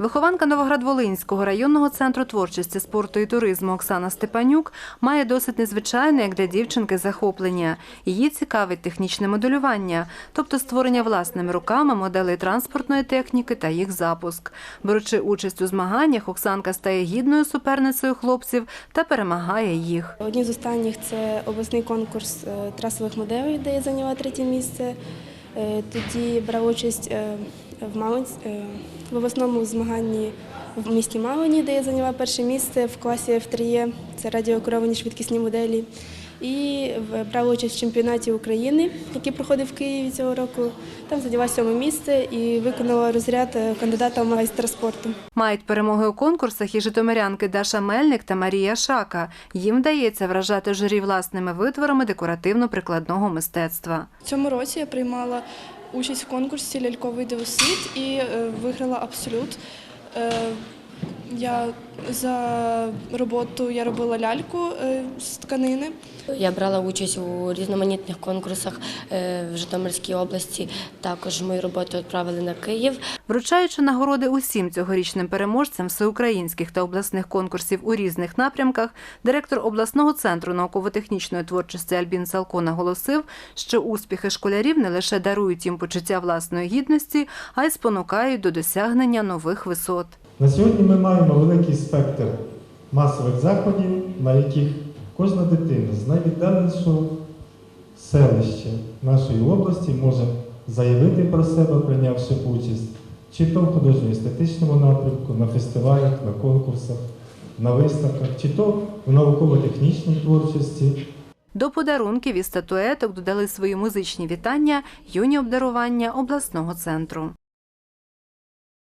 Вихованка Новоград-Волинського районного центру творчості, спорту і туризму Оксана Степанюк має досить незвичайне, як для дівчинки, захоплення. Її цікавить технічне моделювання, тобто створення власними руками моделей транспортної техніки та їх запуск. Беручи участь у змаганнях, Оксанка стає гідною суперницею хлопців та перемагає їх. Одні з останніх це обласний конкурс е, трасових моделей, де я зайняла третє місце. Е, Тоді брав участь е, в е, в обласному змаганні в місті Малині, де я зайняла перше місце в класі F3E, це радіокеровані швидкісні моделі. І брала участь в чемпіонаті України, який проходив в Києві цього року. Там зайняла сьоме місце і виконала розряд е, кандидата в майстра спорту. Мають перемоги у конкурсах і житомирянки Даша Мельник та Марія Шака. Їм вдається вражати журі власними витворами декоративно-прикладного мистецтва. Цьому році я приймала участь в конкурсі Ляльковий дивосвіт і е, виграла абсолют. Я за роботу я робила ляльку е, з тканини. Я брала участь у різноманітних конкурсах е, в Житомирській області. Також мою роботу відправили на Київ. Вручаючи нагороди усім цьогорічним переможцям всеукраїнських та обласних конкурсів у різних напрямках, директор обласного центру науково-технічної творчості Альбін Салко наголосив, що успіхи школярів не лише дарують їм почуття власної гідності, а й спонукають до досягнення нових висот. На сьогодні ми маємо великий спектр масових заходів, на яких кожна дитина з найвіддаленішого селища нашої області може заявити про себе, прийнявши участь, чи то в художньо-естетичному напрямку, на фестивалях, на конкурсах, на виставках, чи то в науково-технічній творчості. До подарунків і статуеток додали свої музичні вітання юні обдарування обласного центру.